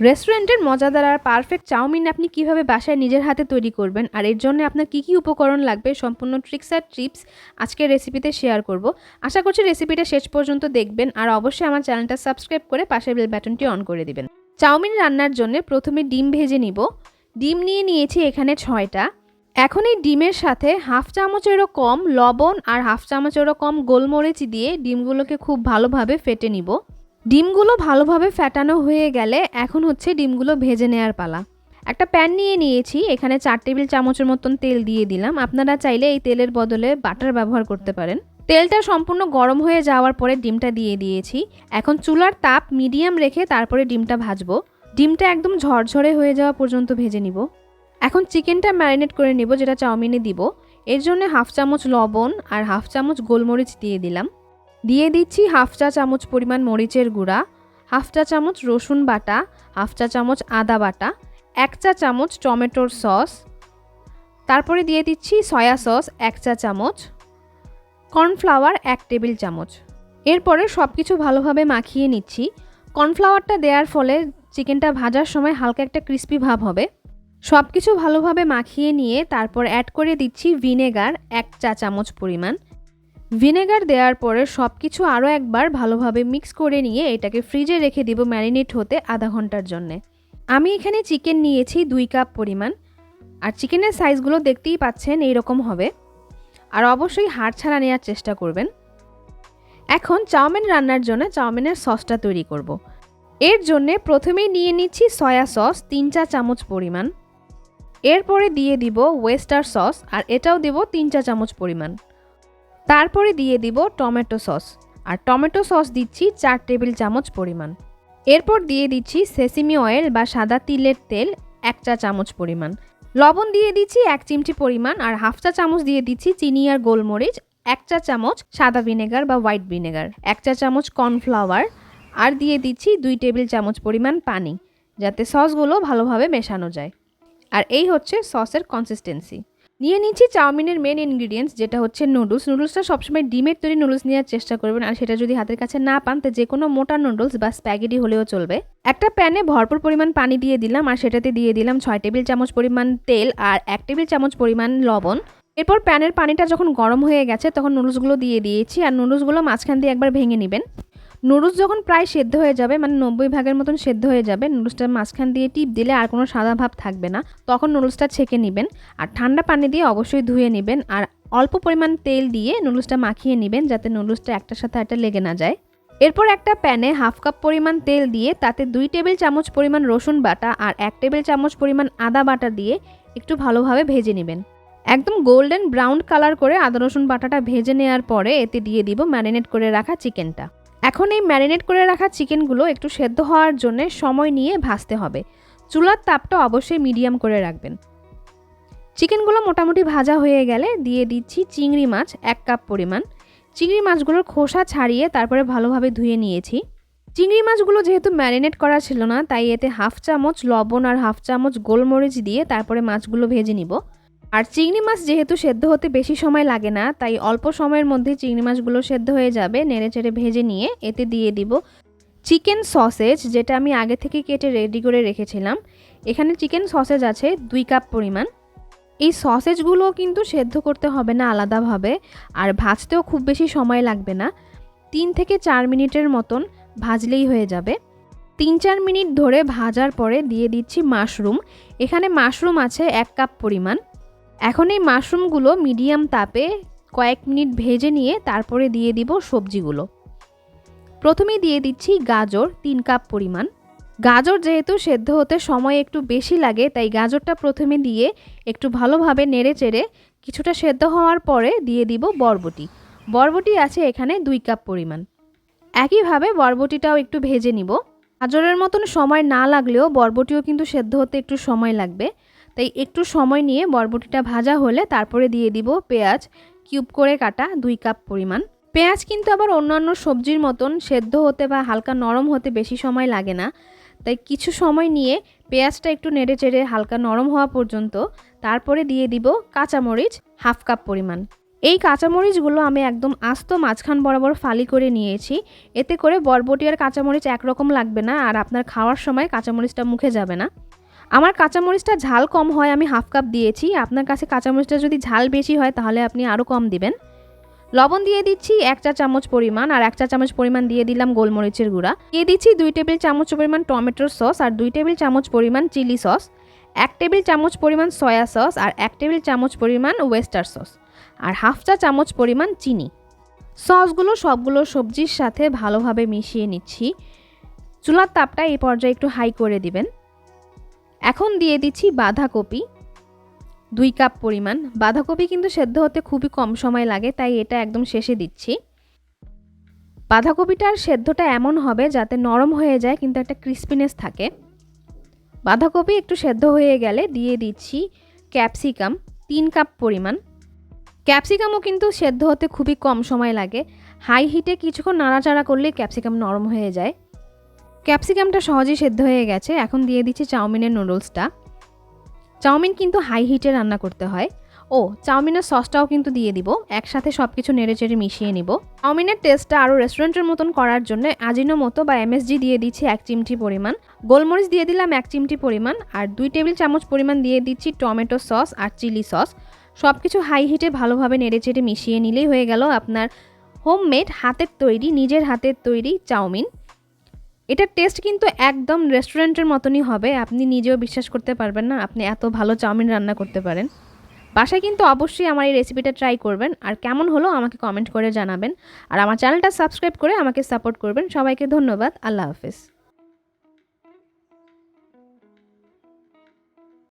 রেস্টুরেন্টের মজাদার আর perfect chowmein আপনি কীভাবে বাসায় নিজের হাতে তৈরি করবেন আর এর জন্য আপনার কী কী উপকরণ লাগবে সম্পূর্ণ ট্রিক্স আর টিপস আজকের রেসিপিতে শেয়ার করব। আশা করছি রেসিপিটা শেষ পর্যন্ত দেখবেন আর অবশ্যই আমার চ্যানেলটা সাবস্ক্রাইব করে পাশের বেল বাটনটি অন করে দিবেন। চাউমিন রান্নার জন্য প্রথমে ডিম ভেজে নিব। ডিম নিয়ে নিয়েছি এখানে ছয়টা। এখন এই ডিমের সাথে হাফ চামচেরও কম লবণ আর হাফ চামচেরও কম গোলমরিচ দিয়ে ডিমগুলোকে খুব ভালোভাবে ফেটে নিব। ডিমগুলো ভালোভাবে ফ্যাটানো হয়ে গেলে এখন হচ্ছে ডিমগুলো ভেজে নেওয়ার পালা। একটা প্যান নিয়ে নিয়েছি, এখানে চার টেবিল চামচের মতন তেল দিয়ে দিলাম। আপনারা চাইলে এই তেলের বদলে বাটার ব্যবহার করতে পারেন। তেলটা সম্পূর্ণ গরম হয়ে যাওয়ার পরে ডিমটা দিয়ে দিয়েছি। এখন চুলার তাপ মিডিয়াম রেখে তারপরে ডিমটা ভাজবো। ডিমটা একদম ঝরঝরে হয়ে যাওয়া পর্যন্ত ভেজে নিব। এখন চিকেনটা ম্যারিনেট করে নিব, যেটা চাউমিনে দিব। এর জন্য হাফ চামচ লবণ আর হাফ চামচ গোলমরিচ দিয়ে দিলাম। দিয়ে দিচ্ছি হাফ চা চামচ পরিমাণ মরিচের গুঁড়া, হাফ চা চামচ রসুন বাটা, হাফ চা চামচ আদা বাটা, এক চা চামচ টমেটোর সস, তারপরে দিয়ে দিচ্ছি সয়া সস এক চা চামচ, কর্নফ্লাওয়ার এক টেবিল চামচ। এরপরে সব কিছু ভালোভাবে মাখিয়ে নিচ্ছি। কর্নফ্লাওয়ারটা দেওয়ার ফলে চিকেনটা ভাজার সময় হালকা একটা ক্রিস্পি ভাব হবে। সব কিছু ভালোভাবে মাখিয়ে নিয়ে তারপর অ্যাড করে দিচ্ছি ভিনেগার এক চা চামচ পরিমাণ। ভিনেগার দেওয়ার পরে সব কিছু আরও একবার ভালোভাবে মিক্স করে নিয়ে এটাকে ফ্রিজে রেখে দিব ম্যারিনেট হতে আধা ঘণ্টার জন্যে। আমি এখানে চিকেন নিয়েছি দুই কাপ পরিমাণ। আর চিকেনের সাইজগুলো দেখতেই পাচ্ছেন এইরকম হবে। আর অবশ্যই হাড় ছাড়া নেওয়ার চেষ্টা করবেন। এখন চাউমিন রান্নার জন্য চাউমিনের সসটা তৈরি করব। এর জন্যে প্রথমেই নিয়ে নিচ্ছি সয়া সস তিন চা চামচ পরিমাণ। এরপরে দিয়ে দিব ওয়েস্টার সস আর এটাও দেব তিন চা চামচ পরিমাণ। তারপরে দিয়ে দিব টমেটো সস। আর টমেটো সস দিচ্ছি চার টেবিল চামচ পরিমাণ। এরপর দিয়ে দিচ্ছি সেসিমি অয়েল বা সাদা তিলের তেল এক চা চামচ পরিমাণ। লবণ দিয়ে দিচ্ছি এক চিমটি পরিমাণ আর হাফ চা চামচ দিয়ে দিচ্ছি চিনি আর গোলমরিচ, এক চা চামচ সাদা ভিনেগার বা হোয়াইট ভিনেগার, এক চা চামচ কর্নফ্লাওয়ার আর দিয়ে দিচ্ছি দুই টেবিল চামচ পরিমাণ পানি, যাতে সসগুলো ভালোভাবে মেশানো যায়। আর এই হচ্ছে সসের কনসিস্টেন্সি নিয়ে নিচ্ছি চাউমিনের মেন ইনগ্রিডিয়েন্টস যেটা হচ্ছে নুডলস নুডলসটা সবসময় ডিমের তৈরি নুডলস নেওয়ার চেষ্টা করবেন, আর সেটা যদি হাতের কাছে না পান, তো যে কোনো মোটা নুডলস বা স্প্যাগেটি হলেও চলবে। একটা প্যানে ভরপুর পরিমাণ পানি দিয়ে দিলাম, আর সেটাতে দিয়ে দিলাম ছয় টেবিল চামচ পরিমাণ তেল আর এক টেবিল চামচ পরিমাণ লবণ। এরপর প্যানের পানিটা যখন গরম হয়ে গেছে, তখন নুডলসগুলো দিয়ে দিয়েছি, আর নুডলসগুলো মাঝখান দিয়ে একবার ভেঙে নেবেন। নুডলস যখন প্রায় সেদ্ধ হয়ে যাবে মানে নব্বই ভাগের মতন সেদ্ধ হয়ে যাবে নুডলসটা মাঝখান দিয়ে টিপ দিলে আর কোনো সাদা ভাব থাকবে না, তখন নুডলসটা ছেঁকে নেবেন আর ঠান্ডা পানি দিয়ে অবশ্যই ধুয়ে নেবেন আর অল্প পরিমাণ তেল দিয়ে নুডলসটা মাখিয়ে নেবেন যাতে নুডলসটা একটার সাথে একটা লেগে না যায়। এরপর একটা প্যানে হাফ কাপ পরিমাণ তেল দিয়ে তাতে দুই টেবিল চামচ পরিমাণ রসুন বাটা আর এক টেবিল চামচ পরিমাণ আদা বাটা দিয়ে একটু ভালোভাবে ভেজে নেবেন। একদম গোল্ডেন ব্রাউন কালার করে আদা রসুন বাটাটা ভেজে নেওয়ার পরে এতে দিয়ে দিব ম্যারিনেট করে রাখা চিকেনটা। এখন এই ম্যারিনেট করে রাখা চিকেনগুলো একটু সেদ্ধ হওয়ার জন্য সময় নিয়ে ভাজতে হবে। চুলার তাপটা অবশ্যই মিডিয়াম করে রাখবেন। চিকেনগুলো মোটামুটি ভাজা হয়ে গেলে দিয়ে দিচ্ছি চিংড়ি মাছ এক কাপ পরিমাণ। চিংড়ি মাছগুলোর খোসা ছাড়িয়ে তারপরে ভালোভাবে ধুয়ে নিয়েছি। চিংড়ি মাছগুলো যেহেতু ম্যারিনেট করা ছিল না, তাই এতে হাফ চামচ লবণ আর হাফ চামচ গোলমরিচ দিয়ে তারপরে মাছগুলো ভেজে নিব। আর চিংড়ি মাছ যেহেতু সেদ্ধ হতে বেশি সময় লাগে না, তাই অল্প সময়ের মধ্যে চিংড়ি মাছগুলো সেদ্ধ হয়ে যাবে নেড়ে চেড়ে ভেজে নিয়ে এতে দিয়ে দিব চিকেন সসেজ, যেটা আমি আগে থেকে কেটে রেডি করে রেখেছিলাম। এখানে চিকেন সসেজ আছে দুই কাপ পরিমাণ। এই সসেজগুলো কিন্তু সেদ্ধ করতে হবে না আলাদাভাবে, আর ভাজতেও খুব বেশি সময় লাগবে না। তিন থেকে চার মিনিটের মতন ভাজলেই হয়ে যাবে। তিন চার মিনিট ধরে ভাজার পরে দিয়ে দিচ্ছি মাশরুম। এখানে মাশরুম আছে এক কাপ পরিমাণ। এখন এই মাশরুমগুলো মিডিয়াম তাপে কয়েক মিনিট ভেজে নিয়ে তারপরে দিয়ে দিব সবজিগুলো। প্রথমেই দিয়ে দিচ্ছি গাজর তিন কাপ পরিমাণ। গাজর যেহেতু সেদ্ধ হতে সময় একটু বেশি লাগে, তাই গাজরটা প্রথমে দিয়ে একটু ভালোভাবে নেড়ে চেড়ে কিছুটা সেদ্ধ হওয়ার পরে দিয়ে দিব বরবটি। বরবটি আছে এখানে দুই কাপ পরিমাণ। একইভাবে বরবটিটাও একটু ভেজে নিব। গাজরের মতন সময় না লাগলেও বরবটিও কিন্তু সেদ্ধ হতে একটু সময় লাগবে। তাই একটু সময় নিয়ে বরবটিটা ভাজা হলে তারপরে দিয়ে দিব পেঁয়াজ। কিউব করে কাটা দুই কাপ পরিমাণ। পেঁয়াজ কিন্তু আবার অন্যান্য সবজির মতন সেদ্ধ হতে বা হালকা নরম হতে বেশি সময় লাগে না। তাই কিছু সময় নিয়ে পেঁয়াজটা একটু নেড়ে চেড়ে হালকা নরম হওয়া পর্যন্ত তারপরে দিয়ে দিব কাঁচামরিচ হাফ কাপ পরিমাণ। এই কাঁচামরিচগুলো আমি একদম আস্ত মাঝখান বরাবর ফালি করে নিয়েছি। এতে করে বরবটি আর কাঁচামরিচ একরকম লাগবে না আর আপনার খাওয়ার সময় কাঁচামরিচটা মুখে যাবে না। আমার কাঁচামরিচটা ঝাল কম হয়, আমি হাফ কাপ দিয়েছি। আপনার কাছে কাঁচামরিচটা যদি ঝাল বেশি হয়, তাহলে আপনি আরও কম দিবেন। লবণ দিয়ে দিচ্ছি এক চা চামচ পরিমাণ, আর এক চা চামচ পরিমাণ দিয়ে দিলাম গোলমরিচের গুঁড়া। দিয়ে দিচ্ছি দুই টেবিল চামচ পরিমাণ টমেটোর সস, আর দুই টেবিল চামচ পরিমাণ চিলি সস। এক টেবিল চামচ পরিমাণ সয়া সস, আর এক টেবিল চামচ পরিমাণ ওয়েস্টার সস। আর হাফ চা চামচ পরিমাণ চিনি। সসগুলো সবগুলো সবজির সাথে ভালোভাবে মিশিয়ে নিচ্ছি। চুলার তাপটা এই পর্যায়ে একটু হাই করে দিবেন। এখন দিয়ে দিচ্ছি বাঁধাকপি। দুই কাপ পরিমাণ। বাঁধাকপি কিন্তু সেদ্ধ হতে খুবই কম সময় লাগে, তাই এটা একদম শেষে দিচ্ছি। বাঁধাকপিটার সেদ্ধটা এমন হবে যাতে নরম হয়ে যায়, কিন্তু একটা ক্রিস্পিনেস থাকে। বাঁধাকপি একটু সেদ্ধ হয়ে গেলে দিয়ে দিচ্ছি ক্যাপসিকাম তিন কাপ পরিমাণ। ক্যাপসিকামও কিন্তু সেদ্ধ হতে খুবই কম সময় লাগে। হাই হিটে কিছুক্ষণ নাড়াচাড়া করলে ক্যাপসিকাম নরম হয়ে যায়। ক্যাপসিকামটা সহজেই সেদ্ধ হয়ে গেছে। এখন দিয়ে দিচ্ছি চাউমিনের নুডলসটা। চাউমিন কিন্তু হাই হিটে রান্না করতে হয়। ও, চাউমিনের সসটাও কিন্তু দিয়ে দিব। একসাথে সব কিছু নেড়ে চেড়ে মিশিয়ে নিব। চাউমিনের টেস্টটা আরও রেস্টুরেন্টের মতন করার জন্য আজিনো মতো বা এমএসজি দিয়ে দিচ্ছি এক চিমটি পরিমাণ। গোলমরিচ দিয়ে দিলাম এক চিমটি পরিমাণ। আর দুই টেবিল চামচ পরিমাণ দিয়ে দিচ্ছি টমেটো সস আর চিলি সস। সব কিছু হাই হিটে ভালোভাবে নেড়ে চেড়ে মিশিয়ে নিলেই হয়ে গেল আপনার হোমমেড হাতের তৈরি, নিজের হাতের তৈরি চাউমিন। এটার টেস্ট কিন্তু একদম রেস্টুরেন্টের মতনই হবে। আপনি নিজেও বিশ্বাস করতে পারবেন না, আপনি এত ভালো চাউমিন রান্না করতে পারেন। বাসায় কিন্তু অবশ্যই আমার এই রেসিপিটা ট্রাই করবেন। আর কেমন হলো আমাকে কমেন্ট করে জানাবেন। আর আমার চ্যানেলটা সাবস্ক্রাইব করে আমাকে সাপোর্ট করবেন। সবাইকে ধন্যবাদ। আল্লাহ হাফিজ।